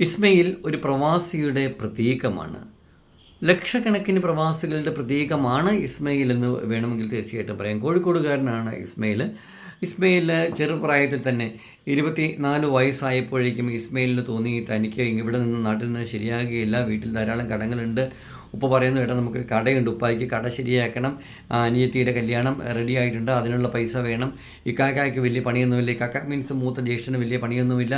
ഇസ്മയിൽ ഒരു പ്രവാസിയുടെ പ്രതീകമാണ്. ലക്ഷക്കണക്കിന് പ്രവാസികളുടെ പ്രതീകമാണ് ഇസ്മയിൽ എന്ന് വേണമെങ്കിൽ തീർച്ചയായിട്ടും പറയാം. കോഴിക്കോടുകാരനാണ് ഇസ്മയിൽ. ഇസ്മയിൽ ചെറുപ്രായത്തിൽ തന്നെ ഇരുപത്തി നാല് വയസ്സായപ്പോഴേക്കും ഇസ്മയിലിന് തോന്നി തനിക്ക് ഇവിടെ നിന്ന് നാട്ടിൽ നിന്ന് ശരിയാകുകയില്ല വീട്ടിൽ ധാരാളം കടങ്ങളുണ്ട് ഉപ്പ പറയുന്ന ഇടം നമുക്കൊരു കടയുണ്ട്. ഉപ്പായിക്ക് കട ശരിയാക്കണം. അനിയത്തിയുടെ കല്യാണം റെഡി ആയിട്ടുണ്ട്. അതിനുള്ള പൈസ വേണം. ഇക്കാക്കായ്ക്ക് വലിയ പണിയൊന്നുമില്ല. ഇക്കാക്ക മീൻസ് മൂത്ത ജ്യേഷ്ഠന് വലിയ പണിയൊന്നുമില്ല.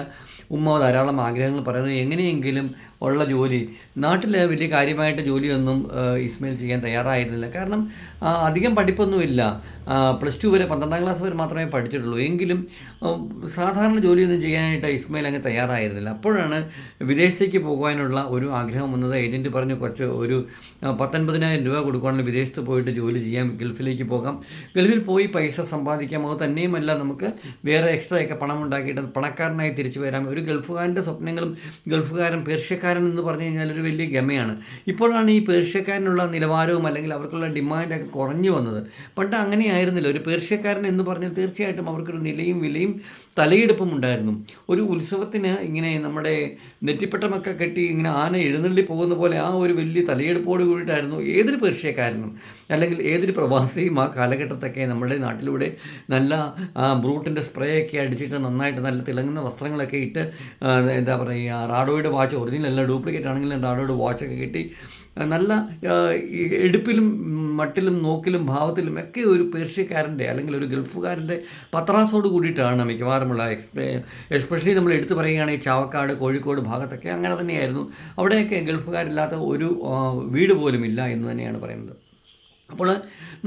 ഉമ്മ ധാരാളം ആഗ്രഹങ്ങൾ പറയുന്നത് എങ്ങനെയെങ്കിലും ഉള്ള ജോലി. നാട്ടിൽ വലിയ കാര്യമായിട്ട് ജോലിയൊന്നും ഇസ്മയിൽ ചെയ്യാൻ തയ്യാറായിരുന്നില്ല. കാരണം അധികം പഠിപ്പൊന്നുമില്ല. പ്ലസ് ടു വരെ പന്ത്രണ്ടാം ക്ലാസ് വരെ മാത്രമേ പഠിച്ചിട്ടുള്ളൂ. എങ്കിലും സാധാരണ ജോലിയൊന്നും ചെയ്യാനായിട്ട് ഇസ്മയിൽ അങ്ങ് തയ്യാറായിരുന്നില്ല. അപ്പോഴാണ് വിദേശത്തേക്ക് പോകുവാനുള്ള ഒരു ആഗ്രഹം വന്നത്. ഏജന്റ് പറഞ്ഞ് കുറച്ച് ഒരു പത്തൊൻപതിനായിരം രൂപ കൊടുക്കുകയാണെങ്കിൽ വിദേശത്ത് പോയിട്ട് ജോലി ചെയ്യാം. ഗൾഫിലേക്ക് പോകാം. ഗൾഫിൽ പോയി പൈസ സമ്പാദിക്കാം. അത് തന്നെയുമല്ല നമുക്ക് വേറെ എക്സ്ട്രാ ഒക്കെ പണം ഉണ്ടാക്കിയിട്ട് പണക്കാരനായി തിരിച്ചു വരാം. ഒരു ഗൾഫുകാരന്റെ സ്വപ്നങ്ങളും ഗൾഫുകാരൻ പേർഷ്യക്കാരൻ എന്ന് പറഞ്ഞു കഴിഞ്ഞാൽ ഒരു വലിയ ഗമയാണ്. ഇപ്പോഴാണ് ഈ പേർഷ്യക്കാരനുള്ള നിലവാരവും അല്ലെങ്കിൽ അവർക്കുള്ള ഡിമാൻഡൊക്കെ കുറഞ്ഞു വന്നത്. പണ്ട് അങ്ങനെയായിരുന്നില്ല. ഒരു പേർഷ്യക്കാരൻ എന്ന് പറഞ്ഞാൽ തീർച്ചയായിട്ടും അവർക്കൊരു നിലയും വിലയും തലയെടുപ്പും ഉണ്ടായിരുന്നു ഒരു ഉത്സവത്തിന് ഇങ്ങനെ നമ്മുടെ നെറ്റിപ്പട്ടമൊക്കെ കെട്ടി ഇങ്ങനെ ആന എഴുന്നള്ളി പോകുന്ന പോലെ ആ ഒരു വലിയ തലയെടുപ്പോട് കൂടിയിട്ടായിരുന്നു ഏതൊരു പേർഷ്യക്കാരനും അല്ലെങ്കിൽ ഏതൊരു പ്രവാസിയും ആ കാലഘട്ടത്തൊക്കെ നമ്മുടെ നാട്ടിലൂടെ നല്ല ബ്രൂട്ടിന്റെ സ്പ്രേ ഒക്കെ അടിച്ചിട്ട് നന്നായിട്ട് നല്ല തിളങ്ങുന്ന വസ്ത്രങ്ങളൊക്കെ ഇട്ട് എന്താ പറയുക റാഡോയുടെ വാച്ച് ഒറിജിനൽ അല്ല ഡ്യൂപ്ലിക്കേറ്റ് ആണെങ്കിലും റാഡോയുടെ വാച്ചൊക്കെ കെട്ടി നല്ല എടുപ്പിലും മട്ടിലും നോക്കിലും ഭാവത്തിലും ഒക്കെ ഒരു പേർഷ്യക്കാരന്റെ അല്ലെങ്കിൽ ഒരു ഗൾഫുകാരന്റെ പത്രാസോട് കൂടിയിട്ടാണ് മിക്കവാറുമുള്ള എക്സ്പ്ലെ എസ്പെഷ്യലി നമ്മൾ എടുത്തു പറയുകയാണെങ്കിൽ ചാവക്കാട് കോഴിക്കോട് ഭാഗത്തൊക്കെ അങ്ങനെ തന്നെയായിരുന്നു. അവിടെയൊക്കെ ഗൾഫുകാരില്ലാത്ത ഒരു വീട് പോലും ഇല്ല എന്ന് തന്നെയാണ് പറയുന്നത്. അപ്പോൾ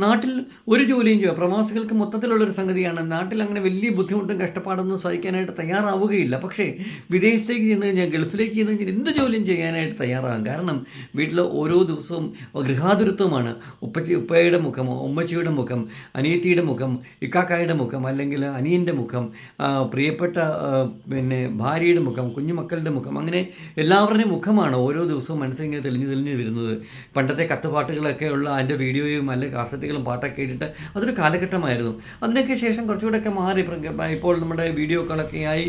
നാട്ടിൽ ഒരു ജോലിയും ചെയ്യുക. പ്രവാസികൾക്ക് മൊത്തത്തിലുള്ളൊരു സംഗതിയാണ്. നാട്ടിൽ അങ്ങനെ വലിയ ബുദ്ധിമുട്ടും കഷ്ടപ്പാടൊന്നും സഹിക്കാനായിട്ട് തയ്യാറാവുകയില്ല. പക്ഷേ വിദേശത്തേക്ക് ചെന്ന് കഴിഞ്ഞാൽ ഗൾഫിലേക്ക് ചെന്ന് കഴിഞ്ഞാൽ എന്ത് ജോലിയും ചെയ്യാനായിട്ട് തയ്യാറാകും. കാരണം വീട്ടിൽ ഓരോ ദിവസവും ഗൃഹാതുരത്വമാണ്. ഉപ്പച്ചി ഉപ്പയുടെ മുഖം ഉമ്മച്ചിയുടെ മുഖം അനിയത്തിയുടെ മുഖം ഇക്കാക്കായുടെ മുഖം അല്ലെങ്കിൽ അനിയന്റെ മുഖം പ്രിയപ്പെട്ട പിന്നെ ഭാര്യയുടെ മുഖം കുഞ്ഞുമക്കളുടെ മുഖം അങ്ങനെ എല്ലാവരുടെയും മുഖമാണ് ഓരോ ദിവസവും മനസ്സിങ്ങനെ തെളിഞ്ഞു തെളിഞ്ഞു വരുന്നത്. പണ്ടത്തെ കത്തുപാട്ടുകളൊക്കെ ഉള്ള അതിന്റെ വീഡിയോയും അല്ലെങ്കിൽ കാസറ്റുകളും പാട്ടൊക്കെ ഇട്ടിട്ട് അതൊരു കാലഘട്ടമായിരുന്നു. അതിനൊക്കെ ശേഷം കുറച്ചുകൂടെയൊക്കെ മാറി. ഇപ്പോൾ നമ്മുടെ വീഡിയോ കോളൊക്കെ ആയി.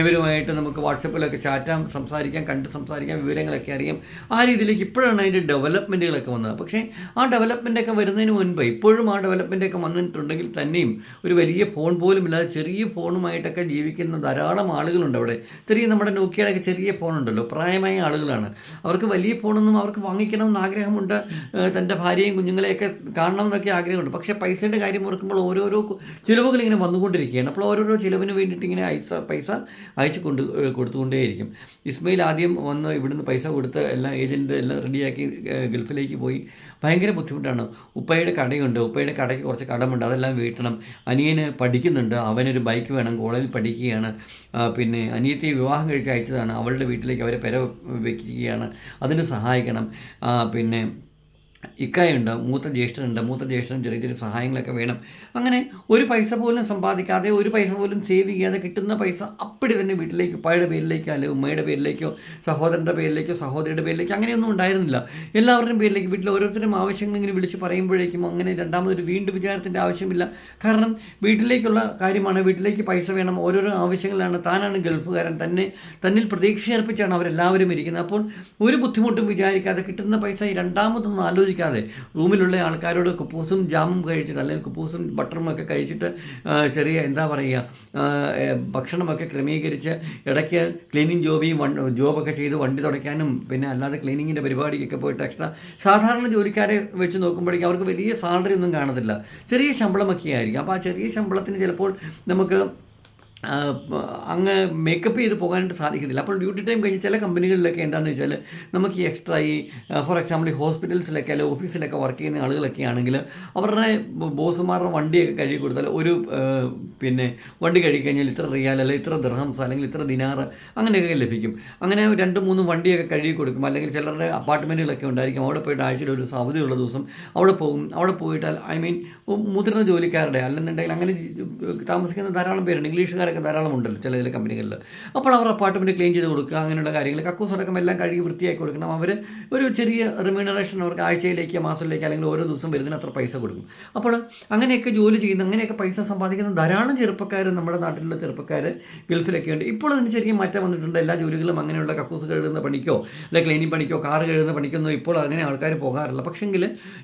ഇവരുമായിട്ട് നമുക്ക് വാട്സപ്പിലൊക്കെ ചാറ്റാം സംസാരിക്കാം കണ്ട് സംസാരിക്കാം വിവരങ്ങളൊക്കെ അറിയാം. ആ രീതിയിലേക്ക് ഇപ്പോഴാണ് അതിന്റെ ഡെവലപ്മെന്റുകളൊക്കെ വന്നത്. പക്ഷേ ആ ഡെവലപ്മെന്റൊക്കെ വരുന്നതിന് മുൻപ് ഇപ്പോഴും ആ ഡെവലപ്മെന്റൊക്കെ വന്നിട്ടുണ്ടെങ്കിൽ തന്നെയും ഒരു വലിയ ഫോൺ പോലും ഇല്ലാതെ ചെറിയ ഫോണുമായിട്ടൊക്കെ ജീവിക്കുന്ന ധാരാളം ആളുകളുണ്ട് അവിടെ. ചെറിയ നമ്മുടെ നോക്കിയാലൊക്കെ ചെറിയ ഫോണുണ്ടല്ലോ പ്രായമായ ആളുകളാണ്. അവർക്ക് വലിയ ഫോണൊന്നും അവർക്ക് വാങ്ങിക്കണമെന്ന് ആഗ്രഹമുണ്ട്. തന്റെ ഭാര്യയും കുഞ്ഞുങ്ങളെയൊക്കെ കാണണം എന്നൊക്കെ ആഗ്രഹമുണ്ട്. പക്ഷേ പൈസയുടെ കാര്യം ഓർക്കുമ്പോൾ ഓരോരോ ചിലവുകൾ ഇങ്ങനെ വന്നുകൊണ്ടിരിക്കുകയാണ്. അപ്പോൾ ഓരോരോ ചിലവിന് വേണ്ടിയിട്ട് ഇങ്ങനെ അയച്ച പൈസ അയച്ചു കൊണ്ട് കൊടുത്തുകൊണ്ടേയിരിക്കും. ഇസ്മയിൽ ആദ്യം വന്ന് ഇവിടുന്ന് പൈസ കൊടുത്ത് എല്ലാം ഏജന്റ് എല്ലാം റെഡിയാക്കി ഗൾഫിലേക്ക് പോയി. ഭയങ്കര ബുദ്ധിമുട്ടാണ്. ഉപ്പയുടെ കടയുണ്ട്. ഉപ്പയുടെ കടയ്ക്ക് കുറച്ച് കടമുണ്ട്. അതെല്ലാം വീട്ടണം. അനിയന് പഠിക്കുന്നുണ്ട്. അവനൊരു ബൈക്ക് വേണം. കോളേജിൽ പഠിക്കുകയാണ്. പിന്നെ അനിയത്തെ വിവാഹം കഴിച്ച് അയച്ചതാണ്. അവളുടെ വീട്ടിലേക്ക് അവരെ പെര വെക്കുകയാണ്. അതിന് സഹായിക്കണം. പിന്നെ ഇക്കായുണ്ട് മൂത്ത ജ്യേഷ്ഠനുണ്ട് മൂത്ത ജ്യേഷ്ഠനും ചെറിയ ചെറിയ സഹായങ്ങളൊക്കെ വേണം. അങ്ങനെ ഒരു പൈസ പോലും സമ്പാദിക്കാതെ ഒരു പൈസ പോലും സേവ് ചെയ്യാതെ കിട്ടുന്ന പൈസ അപ്പടി തന്നെ വീട്ടിലേക്ക് ഉപ്പായുടെ പേരിലേക്കോ അല്ലെങ്കിൽ ഉമ്മയുടെ പേരിലേക്കോ സഹോദരന്റെ പേരിലേക്കോ സഹോദരിയുടെ പേരിലേക്കോ അങ്ങനെയൊന്നും ഉണ്ടായിരുന്നില്ല. എല്ലാവരുടെയും പേരിലേക്ക് വീട്ടിൽ ഓരോരുത്തരും ആവശ്യങ്ങൾ ഇങ്ങനെ വിളിച്ച് പറയുമ്പോഴേക്കും അങ്ങനെ രണ്ടാമതൊരു വീണ്ടും വിചാരത്തിന്റെ ആവശ്യമില്ല. കാരണം വീട്ടിലേക്കുള്ള കാര്യമാണ് വീട്ടിലേക്ക് പൈസ വേണം ഓരോരോ ആവശ്യങ്ങളാണ് താനാണ് ഗൾഫുകാരൻ തന്നെ തന്നിൽ പ്രതീക്ഷയർപ്പിച്ചാണ് അവരെല്ലാവരും ഇരിക്കുന്നത്. അപ്പോൾ ഒരു ബുദ്ധിമുട്ടും വിചാരിക്കാതെ കിട്ടുന്ന പൈസ രണ്ടാമതൊന്നും രണ്ടാമതൊന്നും ആലോചിക്കാതെ റൂമിലുള്ള ആൾക്കാരോട് കുപ്പൂസും ജാമും കഴിച്ചിട്ട് അല്ലെങ്കിൽ കുപ്പൂസും ബട്ടറും ഒക്കെ കഴിച്ചിട്ട് ചെറിയ എന്താ പറയുക ഭക്ഷണമൊക്കെ ക്രമീകരിച്ച് ഇടയ്ക്ക് ക്ലീനിങ് ജോബിയും ജോബൊക്കെ ചെയ്ത് വണ്ടി തുടയ്ക്കാനും പിന്നെ അല്ലാതെ ക്ലീനിങ്ങിന്റെ പരിപാടിക്കൊക്കെ പോയിട്ട് എക്സ്ട്രാ സാധാരണ ജോലിക്കാരെ വെച്ച് നോക്കുമ്പോഴേക്കും അവർക്ക് വലിയ സാലറി ഒന്നും കാണത്തില്ല. ചെറിയ ശമ്പളമൊക്കെ ആയിരിക്കും അപ്പോൾ ആ ചെറിയ ശമ്പളത്തിന് ചിലപ്പോൾ നമുക്ക് അങ്ങ് മേക്കപ്പ് ചെയ്ത് പോകാനായിട്ട് സാധിക്കുന്നില്ല. അപ്പോൾ ഡ്യൂട്ടി ടൈം കഴിഞ്ഞ് ചില കമ്പനികളിലൊക്കെ എന്താണെന്ന് വെച്ചാൽ നമുക്ക് ഈ എക്സ്ട്രാ ഈ ഫോർ എക്സാമ്പിൾ ഈ ഹോസ്പിറ്റൽസിലൊക്കെ അല്ലെങ്കിൽ ഓഫീസിലൊക്കെ വർക്ക് ചെയ്യുന്ന ആളുകളൊക്കെ ആണെങ്കിൽ അവരുടെ ബോസുമാരുടെ വണ്ടിയൊക്കെ കഴുകി കൊടുത്താൽ ഒരു പിന്നെ വണ്ടി കഴുകി കഴിഞ്ഞാൽ ഇത്ര റിയാൽ അല്ലെങ്കിൽ ഇത്ര ദിർഹംസ് അല്ലെങ്കിൽ ഇത്ര ദിനാറ് അങ്ങനെയൊക്കെ ലഭിക്കും. അങ്ങനെ രണ്ട് മൂന്ന് വണ്ടിയൊക്കെ കഴുകി കൊടുക്കും അല്ലെങ്കിൽ ചിലരുടെ അപ്പാർട്ട്മെന്റുകളൊക്കെ ഉണ്ടായിരിക്കും. അവിടെ പോയിട്ട് ആഴ്ചയിൽ ഒരു അവധിയുള്ള ദിവസം അവിടെ പോകും. അവിടെ പോയിട്ടാൽ ഐ മീൻ മുതിർന്ന ജോലിക്കാരുടെ അല്ലെന്നുണ്ടെങ്കിൽ അങ്ങനെ താമസിക്കുന്ന ധാരാളം പേരുണ്ട്. ഇംഗ്ലീഷുകാരൊക്കെ കക്കൂസുകാരൊക്കെ ധാരാളം ഉണ്ടല്ലോ ചില ചില കമ്പനികളിൽ അപ്പോൾ അവർ അപ്പാർട്ട്മെന്റ് ക്ലീൻ ചെയ്ത് കൊടുക്കുക അങ്ങനെയുള്ള കാര്യങ്ങൾ കക്കൂസ് അടക്കം എല്ലാം കഴുകി വൃത്തിയാക്കി കൊടുക്കണം. അവർ ഒരു ചെറിയ റിമ്യൂണറേഷൻ അവർക്ക് ആഴ്ചയിലേക്ക് മാസത്തിലേക്ക് അല്ലെങ്കിൽ ഓരോ ദിവസം വരുന്നതിന് അത്ര പൈസ കൊടുക്കും. അപ്പോൾ അങ്ങനെയൊക്കെ ജോലി ചെയ്യുന്ന അങ്ങനെയൊക്കെ പൈസ സമ്പാദിക്കുന്ന ധാരാളം ചെറുപ്പക്കാർ നമ്മുടെ നാട്ടിലുള്ള ചെറുപ്പക്കാർ ഗൾഫിലൊക്കെ ഉണ്ട്. ഇപ്പോൾ അതിന് ശരിക്കും മാറ്റം വന്നിട്ടുണ്ട്. എല്ലാ ജോലികളും അങ്ങനെയുള്ള കക്കൂസ് കഴുകുന്ന പണിക്കോ അല്ലെങ്കിൽ ക്ലീനിങ് പണിക്കോ കാർ കഴുകുന്ന പണിക്കൊന്നും ഇപ്പോൾ അങ്ങനെ ആൾക്കാർ പോകാറില്ല. പക്ഷെങ്കിൽ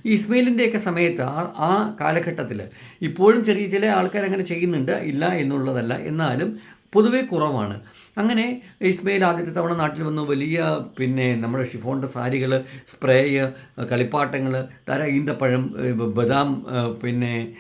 ഈ ഇസ്മയിലിന്റെയൊക്കെ സമയത്ത് ആ ആ കാലഘട്ടത്തിൽ ഇപ്പോഴും ചെറിയ ചില ആൾക്കാർ അങ്ങനെ ചെയ്യുന്നുണ്ട്. ഇല്ല എന്നുള്ളതല്ല. എന്നാലും പൊതുവേ കുറവാണ്. അങ്ങനെ ഇസ്മയിൽ ആദ്യത്തെ തവണ നാട്ടിൽ വന്നു. വലിയ പിന്നെ നമ്മുടെ ഷിഫോണിന്റെ സാരികൾ സ്പ്രേയ് കളിപ്പാട്ടങ്ങൾ ധാരാളം ഈന്തപ്പഴം ബദാം പിന്നെ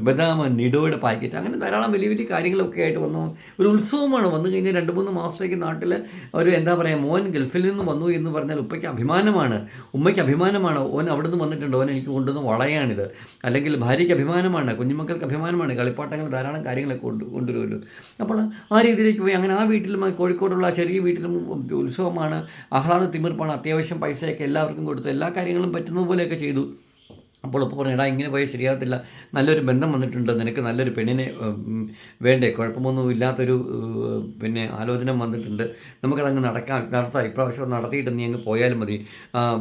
ബദാം നിഡോയുടെ പാക്കറ്റ് അങ്ങനെ ധാരാളം വലിയ വലിയ കാര്യങ്ങളൊക്കെ ആയിട്ട് വന്നു. ഒരു ഉത്സവമാണ്. വന്നു കഴിഞ്ഞാൽ രണ്ട് മൂന്ന് മാസത്തേക്ക് നാട്ടിൽ ഒരു എന്താ പറയുക മോൻ ഗൾഫിൽ നിന്ന് വന്നു എന്ന് പറഞ്ഞാൽ ഉപ്പയ്ക്ക് അഭിമാനമാണ്. ഉമ്മയ്ക്ക് അഭിമാനമാണ്. ഓൻ അവിടെ നിന്ന് വന്നിട്ടുണ്ട്. ഓൻ എനിക്ക് കൊണ്ടുവന്ന വളയാണിത്. അല്ലെങ്കിൽ ഭാര്യയ്ക്ക് അഭിമാനമാണ്. കുഞ്ഞുമക്കൾക്ക് അഭിമാനമാണ്. കളിപ്പാട്ടങ്ങൾ ധാരാളം കാര്യങ്ങളൊക്കെ കൊണ്ട് കൊണ്ടുവരുമല്ലോ. അപ്പോൾ ആ രീതിയിലേക്ക് പോയി. അങ്ങനെ ആ വീട്ടിലും കോഴിക്കോടുള്ള ചെറിയ വീട്ടിലും ഉത്സവമാണ്. ആഹ്ലാദ തിമിർപ്പാണ്. അത്യാവശ്യം പൈസയൊക്കെ എല്ലാവർക്കും കൊടുത്ത് എല്ലാ കാര്യങ്ങളും പറ്റുന്നത് പോലെയൊക്കെ ചെയ്തു. അപ്പോൾ ഇപ്പോൾ പറഞ്ഞു എടാ ഇങ്ങനെ പോയാൽ ശരിയാകത്തില്ല. നല്ലൊരു ബന്ധം വന്നിട്ടുണ്ട്. നിനക്ക് നല്ലൊരു പെണ്ണിനെ വേണ്ടേ? കുഴപ്പമൊന്നും ഇല്ലാത്തൊരു പിന്നെ ആലോചന വന്നിട്ടുണ്ട്. നമുക്കതങ്ങ് നടക്കാം നടത്താം. ഇപ്രാവശ്യം നടത്തിയിട്ട് നീ അങ്ങ് പോയാലും മതി.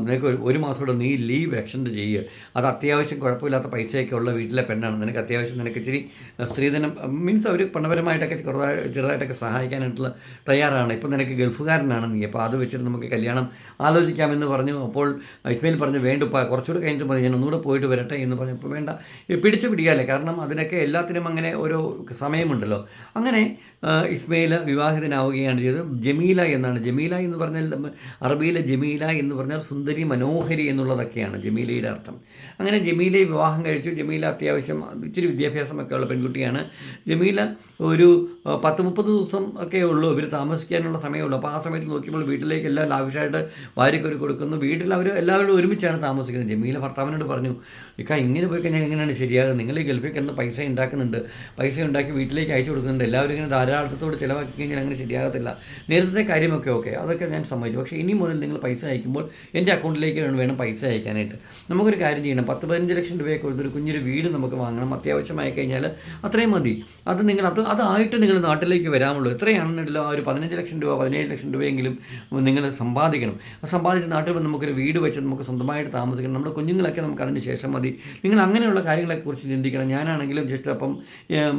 നിനക്ക് ഒരു- ഒരു മാസം കൂടെ നീ ലീവ് എക്സ്റ്റെൻഡ് ചെയ്യുക അത് അത്യാവശ്യം കുഴപ്പമില്ലാത്ത പൈസയൊക്കെ ഉള്ള വീട്ടിലെ പെണ്ണാണ്. നിനക്ക് അത്യാവശ്യം നിനക്ക് ഇച്ചിരി സ്ത്രീധനം മീൻസ് അവർ പണപരമായിട്ടൊക്കെ ചെറുതായി ചെറുതായിട്ടൊക്കെ സഹായിക്കാനായിട്ടുള്ള തയ്യാറാണ്. ഇപ്പം നിനക്ക് ഗൾഫുകാരനാണ് നീ. അപ്പോൾ അത് വെച്ചിട്ട് നമുക്ക് കല്യാണം ആലോചിക്കാമെന്ന് പറഞ്ഞു. അപ്പോൾ ഇസ്മയിൽ പറഞ്ഞു വേണ്ടുപ്പ കുറച്ചുകൂടെ കഴിഞ്ഞിട്ട് മതി. ഞാൻ ഒന്നുകൂടെ പോയിട്ട് വരട്ടെ എന്ന് പറഞ്ഞപ്പോൾ വേണ്ട. ഈ പിടിച്ചു പിടിക്കാല്ലേ? കാരണം അതിനൊക്കെ എല്ലാത്തിനും അങ്ങനെ ഒരു സമയമുണ്ടല്ലോ. അങ്ങനെ ഇസ്മയിൽ വിവാഹിതനാവുകയാണ് ചെയ്തത്. ജമീല എന്നാണ്. ജമീല എന്ന് പറഞ്ഞാൽ അറബിയിലെ ജമീല എന്ന് പറഞ്ഞാൽ സുന്ദരി മനോഹരി എന്നുള്ളതൊക്കെയാണ് ജമീലയുടെ അർത്ഥം. അങ്ങനെ ജമീലയെ വിവാഹം കഴിച്ചു. ജമീല അത്യാവശ്യം ഇച്ചിരി വിദ്യാഭ്യാസമൊക്കെ ഉള്ള പെൺകുട്ടിയാണ്. ജമീല ഒരു പത്ത് മുപ്പത് ദിവസം ഒക്കെ ഉള്ളൂ ഇവർ താമസിക്കാനുള്ള സമയമുള്ളൂ. അപ്പോൾ ആ സമയത്ത് നോക്കിയപ്പോൾ വീട്ടിലേക്ക് എല്ലാം ലാവിഷായിട്ട് വാരിക്കൊരു കൊടുക്കുന്നു. വീട്ടിൽ അവർ എല്ലാവരും ഒരുമിച്ചാണ് താമസിക്കുന്നത്. ജമീല ഭർത്താവിനോട് പറഞ്ഞു ഇക്ക ഇങ്ങനെ പോയി കഴിഞ്ഞാൽ എങ്ങനെയാണ് ശരിയാകുക നിങ്ങൾ ഈ ഗൾഫിൽ കിടന്ന് പൈസ ഉണ്ടാക്കുന്നുണ്ട്. പൈസ ഉണ്ടാക്കി വീട്ടിലേക്ക് അയച്ചു കൊടുക്കുന്നുണ്ട്. എല്ലാവരും ഇങ്ങനെ ധാരാളത്തോട് ചിലവാക്കി കഴിഞ്ഞാൽ അങ്ങനെ ശരിയാകത്തില്ല. നേരത്തെ കാര്യമൊക്കെ ഓക്കെ. അതൊക്കെ ഞാൻ സമ്മതിച്ചു. പക്ഷേ ഇനി മുതൽ നിങ്ങൾ പൈസ അയക്കുമ്പോൾ എന്റെ അക്കൗണ്ടിലേക്ക് വേണം പൈസ അയക്കാനായിട്ട്. നമുക്കൊരു കാര്യം ചെയ്യണം. പത്ത് പതിനഞ്ച് ലക്ഷം രൂപയൊക്കെ കൊടുത്തൊരു കുഞ്ഞൊരു വീട് നമുക്ക് വാങ്ങണം. അത്യാവശ്യമായി കഴിഞ്ഞാൽ അത്രയും മതി. അത് നിങ്ങൾ അത് അതായിട്ട് നിങ്ങൾ നാട്ടിലേക്ക് വരാമുള്ളൂ എത്രയാണെന്നുണ്ടല്ലോ? ആ ഒരു പതിനഞ്ച് ലക്ഷം രൂപ പതിനേഴ് ലക്ഷം രൂപയെങ്കിലും നിങ്ങൾ സമ്പാദിക്കണം. സമ്പാദിച്ച് നാട്ടിൽ നമുക്കൊരു വീട് വെച്ച് നമുക്ക് സ്വന്തമായിട്ട് താമസിക്കണം. നമ്മുടെ കുഞ്ഞുങ്ങളൊക്കെ നമുക്ക് അതിന് ശേഷം മതി. നിങ്ങൾ അങ്ങനെയുള്ള കാര്യങ്ങളെക്കുറിച്ച് കുറിച്ച് ചിന്തിക്കണം. ഞാനാണെങ്കിലും ജസ്റ്റ് അപ്പം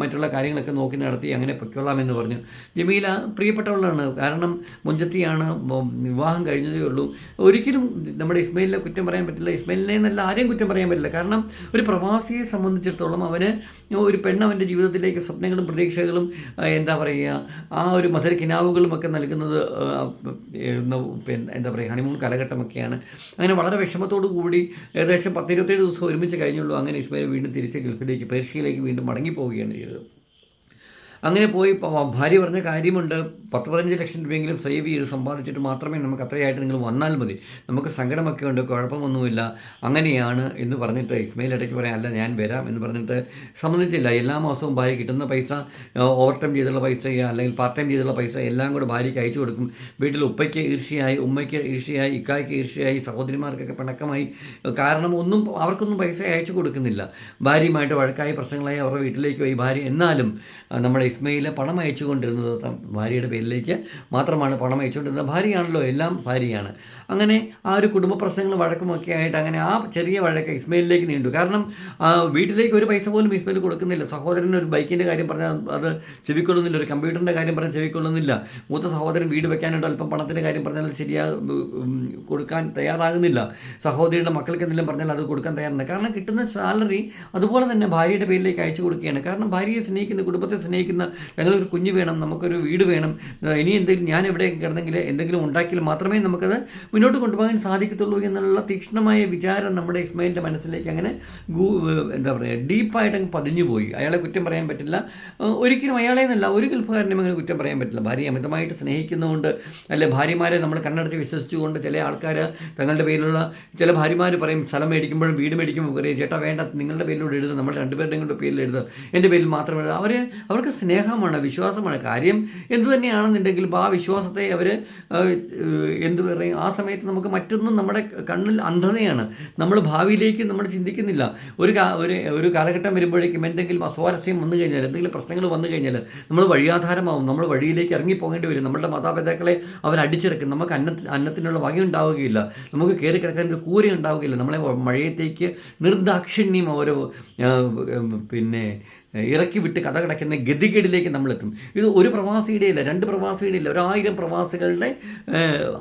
മറ്റുള്ള കാര്യങ്ങളൊക്കെ നോക്കി നടത്തി അങ്ങനെ പൊയ്ക്കൊള്ളാമെന്ന് പറഞ്ഞു. ജമീല പ്രിയപ്പെട്ടവളാണ്. കാരണം മുഞ്ചത്തിയാണ് വിവാഹം കഴിഞ്ഞതേ ഉള്ളൂ. ഒരിക്കലും നമ്മുടെ ഇസ്മയിലിനെ കുറ്റം പറയാൻ പറ്റില്ല. ഇസ്മയിലിനെ എന്നല്ല ആരെയും കുറ്റം പറയാൻ പറ്റില്ല. കാരണം ഒരു പ്രവാസിയെ സംബന്ധിച്ചിടത്തോളം അവന് ഒരു പെണ്ണ് അവന്റെ ജീവിതത്തിലേക്ക് സ്വപ്നങ്ങളും പ്രതീക്ഷകളും എന്താ പറയുക ആ ഒരു മധുര കിനാവുകളും ഒക്കെ നൽകുന്നത് എന്താ പറയുക ഹണിമൂൺ കാലഘട്ടമൊക്കെയാണ്. അങ്ങനെ വളരെ വിഷമത്തോടു കൂടി ഏകദേശം പത്തിരുപത്തേഴ് ദിവസം ഒരുമിച്ച് കഴിഞ്ഞുള്ളൂ. അങ്ങനെ ഇസ്മായിൽ വീണ്ടും തിരിച്ച് ഗൾഫിലേക്ക് പേർഷ്യയിലേക്ക് വീണ്ടും മടങ്ങിപ്പോവുകയാണ് ചെയ്തത്. അങ്ങനെ പോയി ഭാര്യ പറഞ്ഞ കാര്യമുണ്ട്. പത്ത് പതിനഞ്ച് ലക്ഷം രൂപയെങ്കിലും സേവ് ചെയ്ത് സമ്പാദിച്ചിട്ട് മാത്രമേ നമുക്ക് അത്രയായിട്ട് നിങ്ങൾ വന്നാൽ മതി. നമുക്ക് സങ്കടമൊക്കെ ഉണ്ട് കുഴപ്പമൊന്നുമില്ല. അങ്ങനെയാണ് എന്ന് പറഞ്ഞിട്ട് ഇസ്മയിൽ ഇടയ്ക്ക് പറയാം അല്ല ഞാൻ വരാം എന്ന് പറഞ്ഞിട്ട് സമ്മതിച്ചില്ല. എല്ലാ മാസവും ഭാര്യ കിട്ടുന്ന പൈസ ഓവർ ടൈം ചെയ്തുള്ള പൈസ അല്ലെങ്കിൽ പാർട്ട് ടൈം ചെയ്തുള്ള പൈസ എല്ലാം കൂടെ ഭാര്യയ്ക്ക് അയച്ചു കൊടുക്കും. വീട്ടിൽ ഉപ്പയ്ക്ക് ഈർഷ്യയായി ഉമ്മയ്ക്ക് ഈർഷ്യയായി ഇക്കായ്ക്ക് ഈർഷ്യയായി സഹോദരിമാർക്കൊക്കെ പിണക്കമായി. കാരണം ഒന്നും അവർക്കൊന്നും പൈസ അയച്ചു കൊടുക്കുന്നില്ല. ഭാര്യയുമായിട്ട് വഴക്കായ പ്രശ്നങ്ങളായി അവരുടെ വീട്ടിലേക്ക് പോയി. ഭാര്യ എന്നാലും നമ്മുടെ ഇസ്മയിൽ പണം അയച്ചുകൊണ്ടിരുന്നത് ഭാര്യയുടെ പേരിലേക്ക് മാത്രമാണ് പണം അയച്ചുകൊണ്ടിരുന്നത്. ഭാര്യയാണല്ലോ എല്ലാം ഭാര്യയാണ്. അങ്ങനെ ആ ഒരു കുടുംബ പ്രശ്നങ്ങൾ വഴക്കുമൊക്കെ ആയിട്ട് അങ്ങനെ ആ ചെറിയ വഴക്ക് ഇസ്മയിലിലേക്ക് നീണ്ടു. കാരണം വീട്ടിലേക്ക് ഒരു പൈസ പോലും ഇസ്മയിൽ കൊടുക്കുന്നില്ല. സഹോദരൻ ഒരു ബൈക്കിന്റെ കാര്യം പറഞ്ഞാൽ അത് ചെവിക്കൊള്ളുന്നില്ല. ഒരു കമ്പ്യൂട്ടറിന്റെ കാര്യം പറഞ്ഞാൽ ചെവിക്കൊള്ളുന്നില്ല. മൂത്ത സഹോദരൻ വീട് വെക്കാനായിട്ട് അല്പം പണത്തിന്റെ കാര്യം പറഞ്ഞാൽ ശരിയാ കൊടുക്കാൻ തയ്യാറാകുന്നില്ല. സഹോദരിയുടെ മക്കൾക്ക് എന്തെങ്കിലും പറഞ്ഞാൽ അത് കൊടുക്കാൻ തയ്യാറുണ്ട്. കാരണം കിട്ടുന്ന സാലറി അതുപോലെ തന്നെ ഭാര്യയുടെ പേരിലേക്ക് അയച്ചു കൊടുക്കുകയാണ്. കാരണം ഭാര്യയെ സ്നേഹിക്കുന്ന കുടുംബത്തെ സ്നേഹിക്കുന്ന ഞങ്ങളൊരു കുഞ്ഞ് വേണം നമുക്കൊരു വീട് വേണം. ഇനി എന്തെങ്കിലും ഞാൻ എവിടെ കിടന്നെങ്കിൽ എന്തെങ്കിലും ഉണ്ടാക്കിയാൽ മാത്രമേ നമുക്കത് മുന്നോട്ട് കൊണ്ടുപോകാൻ സാധിക്കത്തുള്ളൂ എന്നുള്ള തീക്ഷ്ണമായ വിചാരം നമ്മുടെ ഇസ്മയിലിന്റെ മനസ്സിലേക്ക് അങ്ങനെ എന്താ പറയുക ഡീപ്പായിട്ട് അങ്ങ് പതിഞ്ഞു പോയി. അയാളെ കുറ്റം പറയാൻ പറ്റില്ല. ഒരിക്കലും അയാളെ എന്നല്ല ഒരു ഗൾഫുകാരനും അങ്ങനെ കുറ്റം പറയാൻ പറ്റില്ല. ഭാര്യ അമിതമായിട്ട് സ്നേഹിക്കുന്നതുകൊണ്ട് അല്ലെ ഭാര്യമാരെ നമ്മൾ കണ്ണടച്ച് വിശ്വസിച്ചുകൊണ്ട് ചില ആൾക്കാർ തങ്ങളുടെ പേരിലുള്ള ചില ഭാര്യമാർ പറയും സ്ഥലം മേടിക്കുമ്പോഴും വീട് മേടിക്കുമ്പോൾ പറയും ചേട്ടാ വേണ്ട നിങ്ങളുടെ പേരിലൂടെ എഴുതുക നമ്മൾ രണ്ടുപേരുടെയും കൂടെ പേരിൽ എഴുതുക എന്റെ പേരിൽ മാത്രം എഴുതുക അവർ അവർക്ക് സ്നേഹമാണ് വിശ്വാസമാണ് കാര്യം. എന്തു തന്നെയാണെന്നുണ്ടെങ്കിലും ആ വിശ്വാസത്തെ അവർ എന്ത് പറയും ആ സമയത്ത് നമുക്ക് മറ്റൊന്നും നമ്മുടെ കണ്ണിൽ അന്ധതയാണ്. നമ്മൾ ഭാവിയിലേക്ക് നമ്മൾ ചിന്തിക്കുന്നില്ല. ഒരു ഒരു ഒരു കാലഘട്ടം വരുമ്പോഴേക്കും എന്തെങ്കിലും അസ്വാരസ്യം വന്നു കഴിഞ്ഞാൽ എന്തെങ്കിലും പ്രശ്നങ്ങൾ വന്നു കഴിഞ്ഞാൽ നമ്മൾ വഴിയാധാരമാവും. നമ്മൾ വഴിയിലേക്ക് ഇറങ്ങിപ്പോകേണ്ടി വരും. നമ്മുടെ മാതാപിതാക്കളെ അവർ അടിച്ചിറക്കും. നമുക്ക് അന്ന അന്നത്തിനുള്ള വക ഉണ്ടാവുകയില്ല നമുക്ക് കയറി കിടക്കാൻ ഒരു കൂര ഉണ്ടാവുകയില്ല. നമ്മളെ മഴയത്തേക്ക് നിർദാക്ഷിണ്യം ഓരോ പിന്നെ ഇറക്കി വിട്ട് കഥ കിടക്കുന്ന ഗതികേടിലേക്ക് നമ്മളെത്തും. ഇത് ഒരു പ്രവാസിയുടെ ഇല്ല രണ്ട് പ്രവാസിയുടെ ഇല്ല ഒരായിരം പ്രവാസികളുടെ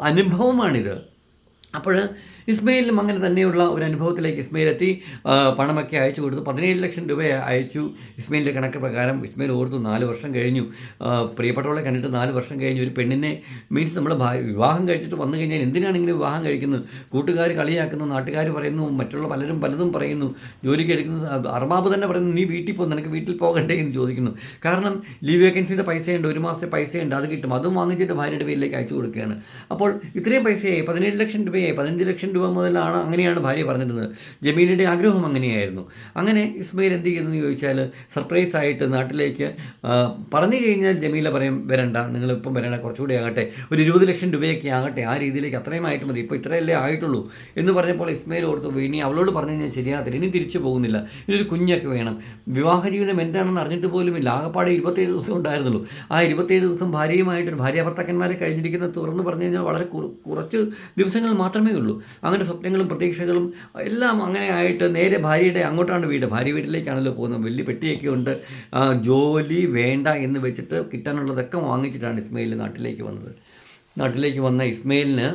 അനുഭവമാണിത്. അപ്പോൾ ഇസ്മയിലും അങ്ങനെ തന്നെയുള്ള ഒരു അനുഭവത്തിലേക്ക് ഇസ്മയിൽ എത്തി പണമൊക്കെ അയച്ചു കൊടുത്തു. പതിനേഴ് ലക്ഷം രൂപ അയച്ചു ഇസ്മയിലിന്റെ കണക്ക് പ്രകാരം. ഇസ്മയിൽ ഓർത്തു നാല് വർഷം കഴിഞ്ഞു. പ്രിയപ്പെട്ടവളെ കണ്ടിട്ട് നാല് വർഷം കഴിഞ്ഞു. ഒരു പെണ്ണിനെ മീൻസ് നമ്മൾ വിവാഹം കഴിച്ചിട്ട് വന്നു കഴിഞ്ഞാൽ എന്തിനാണ് ഇങ്ങനെ വിവാഹം കഴിക്കുന്നത്? കൂട്ടുകാർ കളിയാക്കുന്നു നാട്ടുകാർ പറയുന്നു മറ്റുള്ള പലരും പലതും പറയുന്നു ജോലിക്ക് എടുക്കുന്ന. അർമാബ് തന്നെ പറയുന്നു നീ വീട്ടിൽ പോകുന്നു നിനക്ക് വീട്ടിൽ പോകണ്ടേ എന്ന് ചോദിക്കുന്നു. കാരണം ലീവ് വേക്കൻസിയുടെ പൈസയുണ്ട് ഒരു മാസത്തെ പൈസയുണ്ട് അത് കിട്ടും. അതും വാങ്ങിച്ചിട്ട് ഭാര്യയുടെ പേരിലേക്ക് അയച്ചു കൊടുക്കുകയാണ്. അപ്പോൾ ഇത്രയും പൈസയായി. പതിനേഴ് ലക്ഷം രൂപയായി പതിനഞ്ച് ലക്ഷം രൂപ മുതലാണ് അങ്ങനെയാണ് ഭാര്യ പറഞ്ഞിരുന്നത്. ജമീലിന്റെ ആഗ്രഹം അങ്ങനെയായിരുന്നു. അങ്ങനെ ഇസ്മയിൽ എന്ത് ചെയ്യുന്നു ചോദിച്ചാൽ സർപ്രൈസ് ആയിട്ട് നാട്ടിലേക്ക് പറഞ്ഞു കഴിഞ്ഞാൽ ജമീല പറയും വരണ്ട നിങ്ങളിപ്പം വരണ്ട കുറച്ചുകൂടി ആകട്ടെ ഒരു ഇരുപത് ലക്ഷം രൂപയൊക്കെ ആകട്ടെ ആ രീതിയിലേക്ക് അത്രയും ആയിട്ട് മതി ഇപ്പോൾ ഇത്രയല്ലേ ആയിട്ടുള്ളൂ എന്ന് പറഞ്ഞപ്പോൾ ഇസ്മയിൽ ഓർത്ത് ഇനി അവളോട് പറഞ്ഞു കഴിഞ്ഞാൽ ശരിയാകത്തില്ല ഇനി തിരിച്ചു പോകുന്നില്ല ഇനിയൊരു കുഞ്ഞൊക്കെ വേണം. വിവാഹ ജീവിതം എന്താണെന്ന് അറിഞ്ഞിട്ട് പോലുമില്ല ആകപ്പാടെ ഇരുപത്തേഴ് ദിവസം ഉണ്ടായിരുന്നുള്ളൂ. ആ ഇരുപത്തേഴ് ദിവസം ഭാര്യയുമായിട്ട് ഭാര്യ ഭർത്താക്കന്മാരെ കഴിഞ്ഞിരിക്കുന്ന തുറന്ന് പറഞ്ഞു കഴിഞ്ഞാൽ വളരെ കുറച്ച് ദിവസങ്ങൾ മാത്രമേ ഉള്ളൂ അങ്ങനെ സ്വപ്നങ്ങളും പ്രതീക്ഷകളും എല്ലാം അങ്ങനെ ആയിട്ട് നേരെ ഭാര്യയുടെ അങ്ങോട്ടാണ് വീട്. ഭാര്യ വീട്ടിലേക്കാണല്ലോ പോകുന്നത്. വലിയ പെട്ടിയൊക്കെ ഉണ്ട്. ജോലി വേണ്ട എന്ന് വെച്ചിട്ട് കിട്ടാനുള്ളതൊക്കെ വാങ്ങിച്ചിട്ടാണ് ഇസ്മയിൽ നാട്ടിലേക്ക് വന്നത്. നാട്ടിലേക്ക് വന്ന ഇസ്മയിലിന്